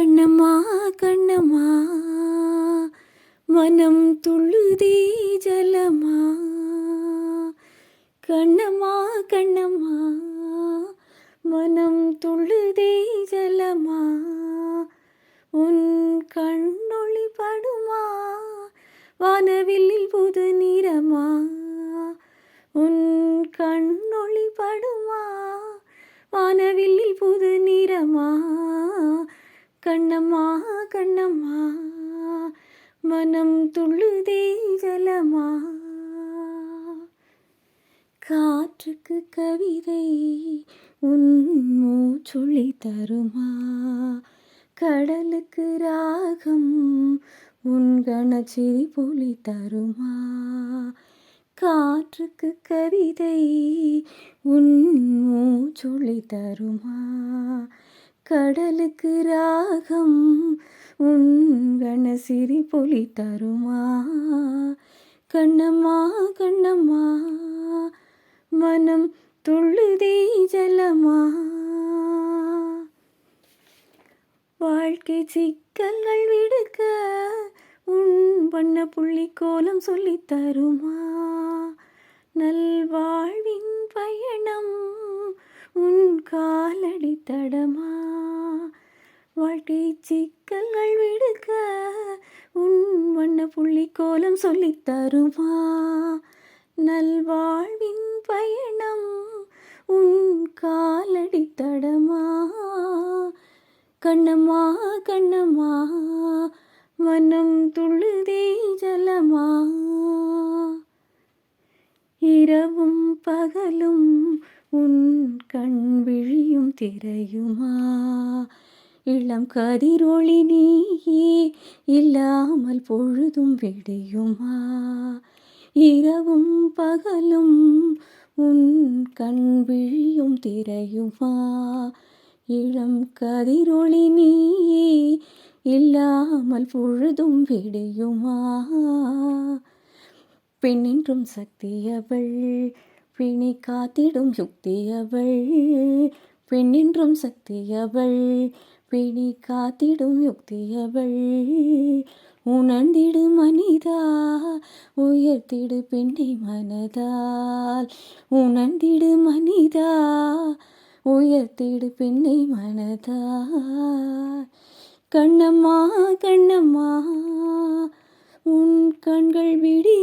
கண்ணம்மா கண்ணம்மா. மனம் துள்ளுதே ஜலமா. கண்ணம்மா கண்ணம்மா. மனம் துள்ளுதே ஜலமா. உன் கண்ணொளி படுமா? வானவில்லில் புது நிறமா? கண்ணம்மா கண்ணம்மா மனம் துள்ளுதே ஜலமா. காற்றுக்கு கவிதை உன் மூச்சொல்லி தருமா? கடலுக்கு ராகம் உன் கணச்சிரி பொலி தருமா? காற்றுக்கு கவிதை உன் மூச்சொல்லி தருமா? கடலுக்கு ராகம் உன் சிரி பொலி தருமா? கண்ணம்மா கண்ணம்மா மனம் துள்ளுதே ஜலமா? வாழ்க்கை சிக்கல்கள் விடுக்க உன் வண்ண புள்ளி கோலம் சொல்லி தருமா? நல்வாழ்வின் பயணம் உன் காலடி தடமா? வாழ்க்கை சிக்கல்கள் விடுக்க உன் வண்ண புள்ளி கோலம் சொல்லி தருமா? நல்வாழ்வின் பயணம் உன் காலடி தடமா? கண்ணம்மா கண்ணம்மா மனம் துள்ளுதே ஜலமா? இரவும் பகலும் உன் கண் விழியும் திரையுமா? இளம் கதிரொளி நீயே இல்லாமல் பொழுதும் விடியுமா? இரவும் பகலும் உன் கண் விழியும் திரையுமா? இளம் கதிரொளி நீயே இல்லாமல் பொழுதும் விடியுமா? பெண்ணின்றும் சக்தியவள் பிணி காத்திடும் யுக்தியவள் பெண்ணின்றும் சக்தியவள் பிணி காத்திடும் யுக்தி அவள் உணர்ந்திடு மனிதா உயர்த்திடு பெண்ணை மனதால். உணர்ந்திடு மனிதா உயர்த்திடு பெண்ணை மனதால். கண்ணம்மா கண்ணம்மா உன் கண்கள் விடி